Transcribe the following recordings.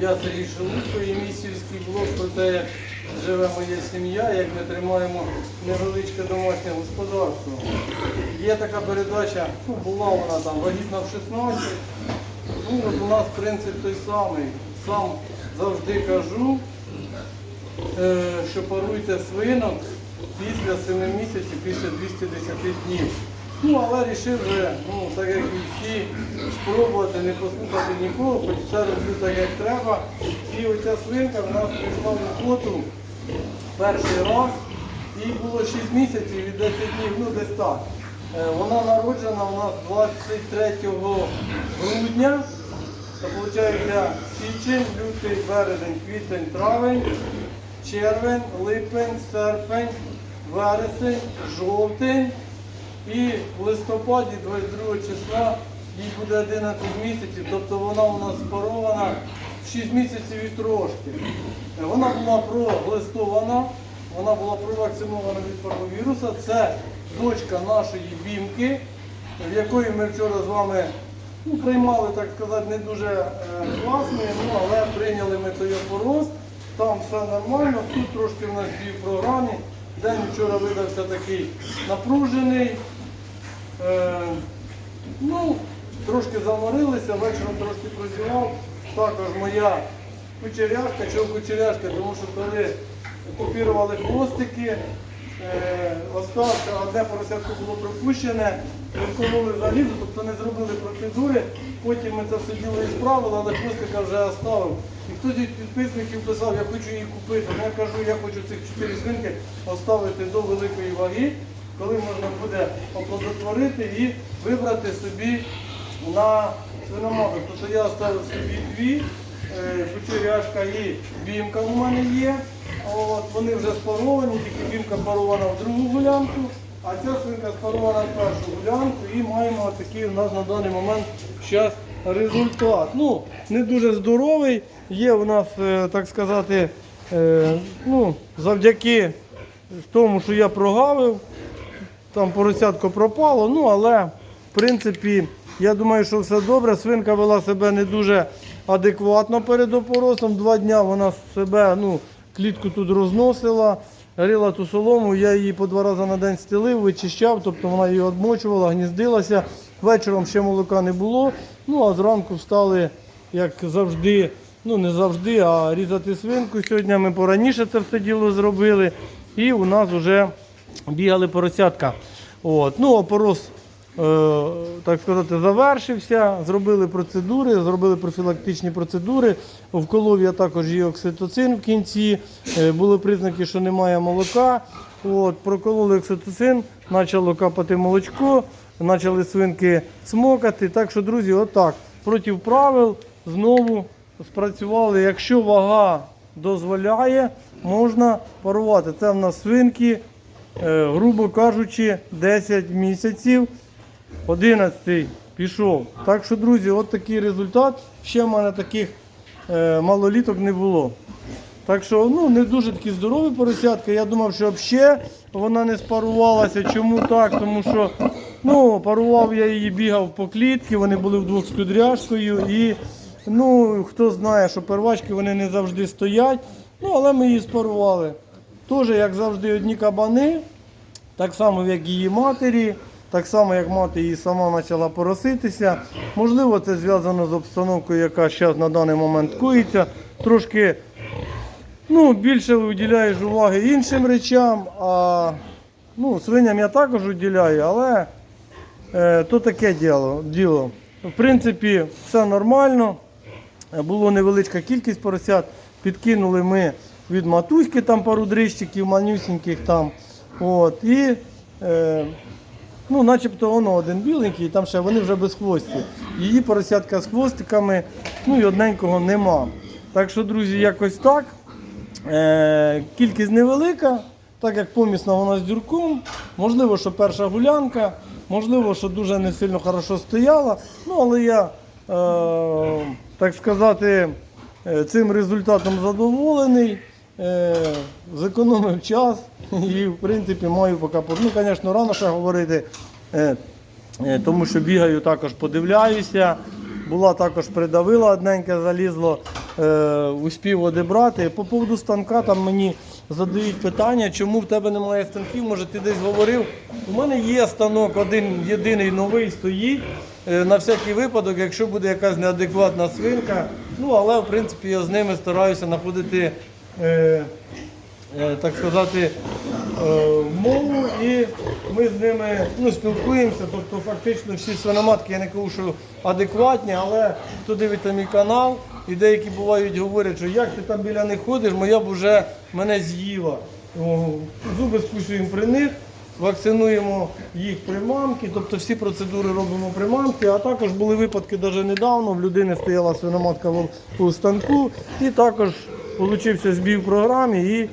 я Сергій Шелудько і мій сільський про те, як живе моя сім'я, як ми тримаємо невеличке домашнє господарство. Є така передача, ну, була вона там вагітна в 16. Ну, от у нас принцип той самий. Сам завжди кажу, е, що паруйте свинок після 7 місяців, після 210 днів. Ну, але вирішив ну, так як і всі, спробувати не послухати нікого, хоч все роблю так, як треба. І оця свинка в нас прийшла в охоту перший раз. Їй було 6 місяців і 10 днів, ну десь так. Е, Вона народжена у нас 23 грудня. Це виходить січень, лютий, березень, квітень, травень, червень, липень, серпень, вересень, жовтень. І в листопаді 22 числа їй буде 11 місяців, тобто вона у нас спарована в 6 місяців і трошки. Е, Вона була проглистована, вона була провакцинована від парвовіруса. Це дочка нашої бімки, в якої ми вчора з вами ну, приймали, так сказати, не дуже е, класний, ну, але прийняли ми той опороз. Там все нормально, тут трошки в нас дві програмі. День вчора видався такий напружений. Е, ну, трошки заморилися, вечором трошки прозівав. Також моя кучеряшка, чого кучеряшка, тому що коли купірували хвостики, е, остався, одне поросятко було пропущене, відкололи залізо, тобто не зробили процедури. Потім ми це все діло і справили, але хвостика вже оставив. І хтось із підписників писав, я хочу її купити. Я кажу, я хочу цих чотири свинки оставити до великої ваги, коли можна буде оплодотворити і вибрати собі на свиноматок. Тобто я оставив собі дві, е, кучеряшка і бімка у мене є. От, вони вже спаровані, тільки бімка парована в другу гулянку, а ця свинка спарована в першу гулянку і маємо такий у нас на даний момент зараз результат. Ну, не дуже здоровий. Є у нас, е, так сказати, е, ну, завдяки тому, що я прогавив, там поросятко пропало, ну але в принципі, я думаю, що все добре. Свинка вела себе не дуже адекватно перед опоросом. Два дні вона себе, ну, клітку тут розносила, рила ту солому, я її по два рази на день стелив, вичищав, тобто вона її відмочувала, гніздилася. Вечором ще молока не було. Ну а зранку встали, як завжди, ну не завжди, а різати свинку. Сьогодні ми пораніше це все діло зробили. І у нас вже бігали поросятка. От. Ну, опорос, е, так сказати, завершився. Зробили процедури, зробили профілактичні процедури. Вколов я також і окситоцин в кінці. Е, були признаки, що немає молока. От, прокололи окситоцин, почало капати молочко, почали свинки смокати. Так що, друзі, отак. Проти правил знову спрацювали. Якщо вага дозволяє, можна парувати. Це в нас свинки, грубо кажучи, 10 місяців. 11 пішов. Так що, друзі, от такий результат. Ще в мене таких е, малоліток не було. Так що ну, не дуже такі здорові поросятки. Я думав, що взагалі вона не спарувалася. Чому так? Тому що ну, парував я її, бігав по клітці, вони були вдвох з кудряшкою. І ну, хто знає, що первачки вони не завжди стоять. Ну, але ми її спарували. Теж, як завжди, одні кабани. Так само, як її матері, так само, як мати її сама почала пороситися. Можливо, це зв'язано з обстановкою, яка зараз на даний момент коїться. Трошки ну, більше виділяєш уваги іншим речам, а ну, свиням я також уділяю, але е, то таке діло, діло. В принципі, все нормально. Було невеличка кількість поросят. Підкинули ми від матуськи там пару дрищиків, манюсіньких там. От, і е, ну, начебто воно один біленький, і там ще вони вже без хвостів. Її поросятка з хвостиками, ну і одненького нема. Так що, друзі, якось так. Е, кількість невелика, так як помісна вона з дюрком. Можливо, що перша гулянка, можливо, що дуже не сильно хорошо стояла. Ну, але я, е, так сказати, е, цим результатом задоволений. Е, зекономив час і, в принципі, маю поки. по- Ну, звісно, рано ще говорити. Е, Е, тому що бігаю також подивляюся. Була також придавила одненьке залізло, успів одібрати. По поводу станка там мені задають питання, чому в тебе немає станків, може ти десь говорив. У мене є станок, один єдиний новий стоїть. На всякий випадок, якщо буде якась неадекватна свинка. Ну, але в принципі я з ними стараюся знаходити. Е, е, так сказати, е, мову, і ми з ними ну, спілкуємося. Тобто, фактично всі свиноматки, я не кажу, що адекватні, але хто дивиться мій канал, і деякі бувають говорять, що як ти там біля них ходиш, моя б вже мене з'їла. Зуби скушуємо при них. Вакцинуємо їх при мамці, тобто всі процедури робимо при мамці, а також були випадки навіть недавно, в людини стояла свиноматка у станку, і також получився збій в програмі і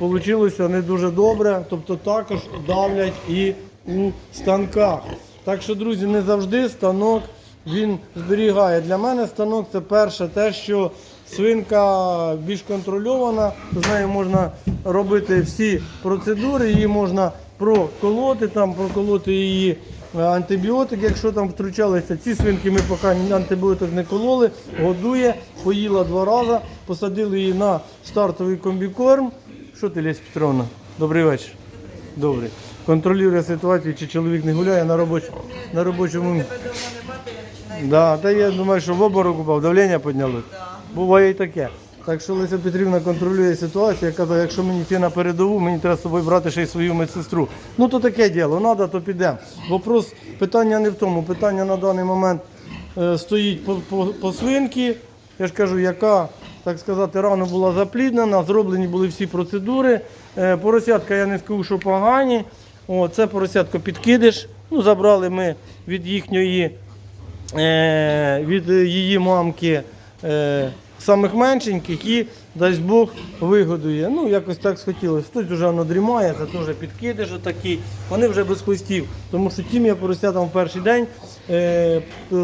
вийшло не дуже добре. Тобто також давлять і у станках. Так що, друзі, не завжди станок він зберігає. Для мене станок це перше те, що свинка більш контрольована, з нею можна робити всі процедури, її можна проколоти, там, проколоти її е, антибіотик, якщо там втручалися. Ці свинки ми поки антибіотик не кололи, годує, поїла два рази, посадили її на стартовий комбікорм. Що ти, Лесь Петровна? Добрий вечір. Добрий. Контролює ситуацію, чи чоловік не гуляє на робочому на робочому. Да, та я думаю, що в обморок упав, давлення піднялось. Да. Буває і таке. Так що Леся Петрівна контролює ситуацію. Я казав, якщо мені йти на передову, мені треба з собою брати ще й свою медсестру. Ну то таке діло, треба, то підемо. Вопрос, питання не в тому. Питання на даний момент е, стоїть по, по, по свинки. Я ж кажу, яка, так сказати, рано була запліднена, зроблені були всі процедури. Е, поросятка я не скажу, що погані. О, це поросятко підкидиш. Ну, забрали ми від їхньої е, від її мамки е, самих меншеньких і дасть Бог вигодує. Ну, якось так схотілося. Хтось вже воно дрімає, це теж підкидиш отакий. Вони вже без хвостів. Тому що тім я поросятам в перший день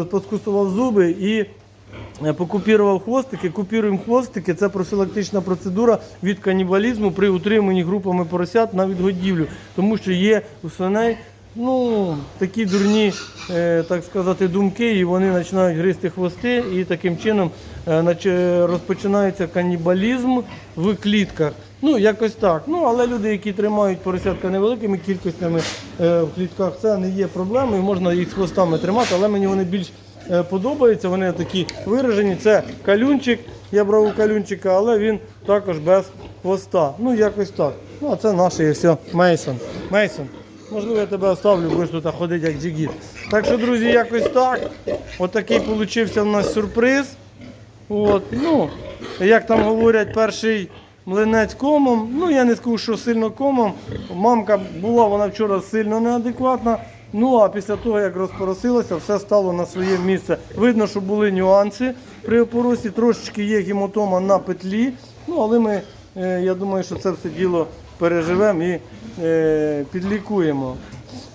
поскусував зуби і. Е, Покупірував хвостики, купіруємо хвостики. Це профілактична процедура від канібалізму при утриманні групами поросят на відгодівлю, тому що є у свиней ну, такі дурні, е, так сказати, думки, і вони починають гризти хвости, і таким чином е, розпочинається канібалізм в клітках. Ну, якось так. Ну, але люди, які тримають поросятка невеликими кількостями в клітках, це не є проблемою. Можна їх з хвостами тримати, але мені вони більш подобаються. Вони такі виражені. Це калюнчик. Я брав у калюнчика, але він також без хвоста. Ну, якось так. Ну, а це наше і все. Мейсон. Мейсон. Можливо, я тебе оставлю, будеш тут ходити як джигіт. Так що, друзі, якось так. Отакий получився у нас сюрприз. От, ну, як там говорять, перший млинець комом. Ну, я не скажу, що сильно комом. Мамка була вона вчора сильно неадекватна. Ну а після того, як розпоросилося, все стало на своє місце. Видно, що були нюанси при опоросі, трошечки є гематома на петлі. Ну, але ми, е, я думаю, що це все діло переживемо і е, підлікуємо.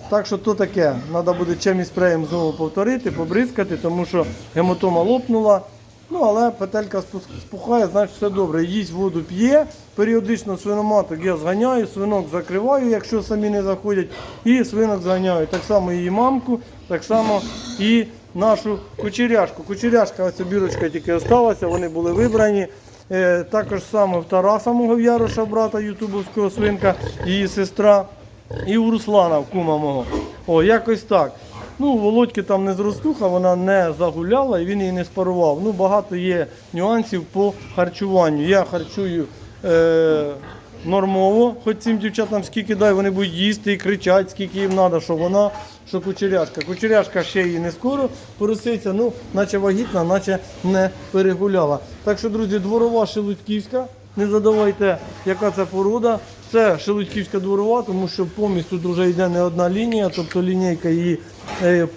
Так що то таке, треба буде чимось спреєм знову повторити, побризкати, тому що гематома лопнула. Ну, але петелька спухає, значить все добре. Їсть воду п'є, періодично свиноматок я зганяю, свинок закриваю, якщо самі не заходять, і свинок зганяю. Так само її мамку, так само і нашу кучеряшку. Кучеряшка, ця бірочка тільки осталася, вони були вибрані. Е, також саме в Тараса мого Яроша, брата ютубовського свинка, її сестра. І у Руслана, кума мого. О, якось так. Ну, Володьки там не зростуха, вона не загуляла і він її не спарував. Ну, багато є нюансів по харчуванню. Я харчую е, нормово, хоч цим дівчатам скільки дай, вони будуть їсти і кричать, скільки їм треба, що вона, що кучеряшка. Кучеряшка ще її не скоро пороситься, ну, наче вагітна, наче не перегуляла. Так що, друзі, дворова шелудьківська. Не задавайте, яка це порода. Це шелудьківська дворова, тому що помість тут вже йде не одна лінія, тобто лінійка її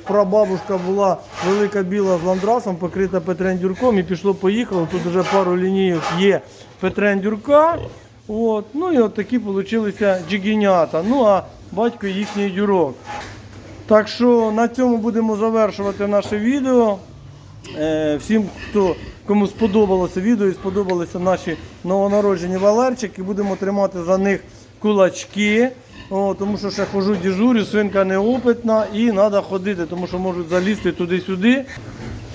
прабабушка була велика біла з ландрасом, покрита петрендюрком і пішло-поїхало. Тут вже пару лінійок є петрендюрка. От. Ну і от такі получилися джигінята. Ну а батько їхній дюрок. Так що на цьому будемо завершувати наше відео. Е, Всім, хто кому сподобалося відео і сподобалися наші новонароджені валерчики, будемо тримати за них кулачки. О, тому що ще хожу дежурю, свинка неопитна і треба ходити, тому що можуть залізти туди-сюди.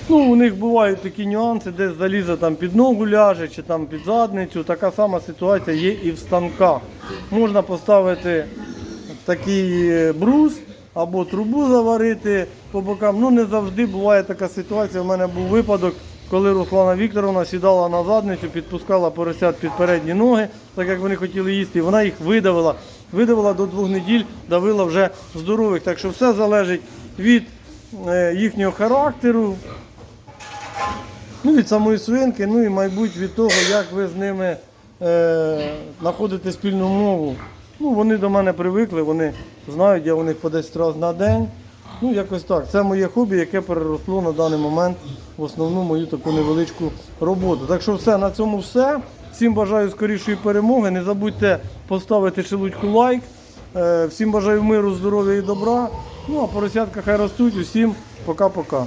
Ну, у них бувають такі нюанси, де залізо там під ногу ляже чи там під задницю. Така сама ситуація є і в станках. Можна поставити такий е, брус або трубу заварити по бокам. Ну не завжди буває така ситуація. У мене був випадок, коли Руслана Вікторовна сідала на задницю, підпускала поросят під передні ноги, так як вони хотіли їсти, і вона їх видавила. Видавила до двох неділь, давила вже здорових. Так що все залежить від е, їхнього характеру, ну, від самої свинки, ну і, мабуть, від того, як ви з ними е, знаходите спільну мову. Ну, вони до мене привикли, вони знають, я у них по 10 разів на день. Ну, якось так. Це моє хобі, яке переросло на даний момент в основну мою таку невеличку роботу. Так що все, на цьому все. Всім бажаю скорішої перемоги. Не забудьте поставити шелудьку лайк. Е, Всім бажаю миру, здоров'я і добра. Ну а поросятка хай ростуть. Усім пока-пока.